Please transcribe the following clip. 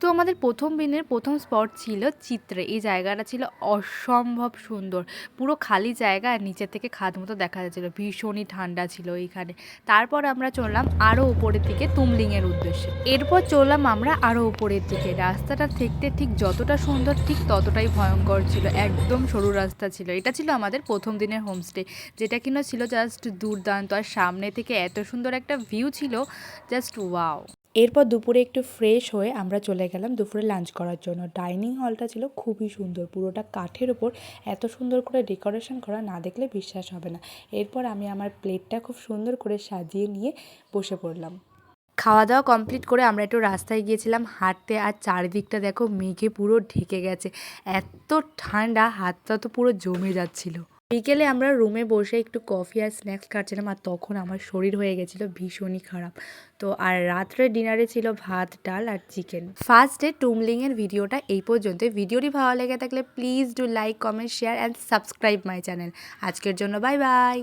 তো আমাদের প্রথম দিনের প্রথম স্পট ছিল চিত্রে। এই জায়গাটা ছিল অসম্ভব সুন্দর। পুরো খালি জায়গা আর নিচের থেকে খাদ মতো দেখা যাচ্ছিল। ভীষণই ঠান্ডা ছিল এইখানে। তারপর আমরা চললাম আরও উপরের দিকে তুমলিংয়ের উদ্দেশ্যে। এরপর চললাম আমরা আরও উপরের দিকে। রাস্তাটা দেখতে ঠিক যতটা সুন্দর, ঠিক ততটাই ভয়ঙ্কর ছিল। একদম সরু রাস্তা ছিল। এটা ছিল আমাদের প্রথম দিনের হোমস্টে যেটা কিনা ছিল জাস্ট দুর্দান্ত। আর সামনে থেকে এত সুন্দর একটা ভিউ ছিল জাস্ট ওয়াও এরপর দুপুরে একটু ফ্রেশ হয়ে আমরা চলে গেলাম দুপুরে লাঞ্চ করার জন্য। ডাইনিং হলটা ছিল খুবই সুন্দর, পুরোটা কাঠের ওপর এত সুন্দর করে ডেকোরেশন করা না দেখলে বিশ্বাস হবে না। এরপর আমি আমার প্লেটটা খুব সুন্দর করে সাজিয়ে নিয়ে বসে পড়লাম। খাওয়া দাওয়া কমপ্লিট করে আমরা একটু রাস্তায় গিয়েছিলাম। হাঁটতে আর চারিদিকটা দেখো মেঘে পুরো ঢেকে গেছে। এত ঠান্ডা, হাতটা তো পুরো জমে যাচ্ছিল। বিকেলে আমরা রুমে বসে একটু কফি আর স্ন্যাক্স খাচ্ছিলাম আর তখন আমার শরীর হয়ে গেছিল ভীষণই খারাপ। তো আর রাত্রে ডিনারে ছিল ভাত, ডাল আর চিকেন। ফার্স্ট ডে টুমলিংয়ের ভিডিওটা এই পর্যন্ত ভিডিওটি ভালো লেগে থাকলে please do like, comment, share, and subscribe my channel. আজকের জন্য বাই বাই।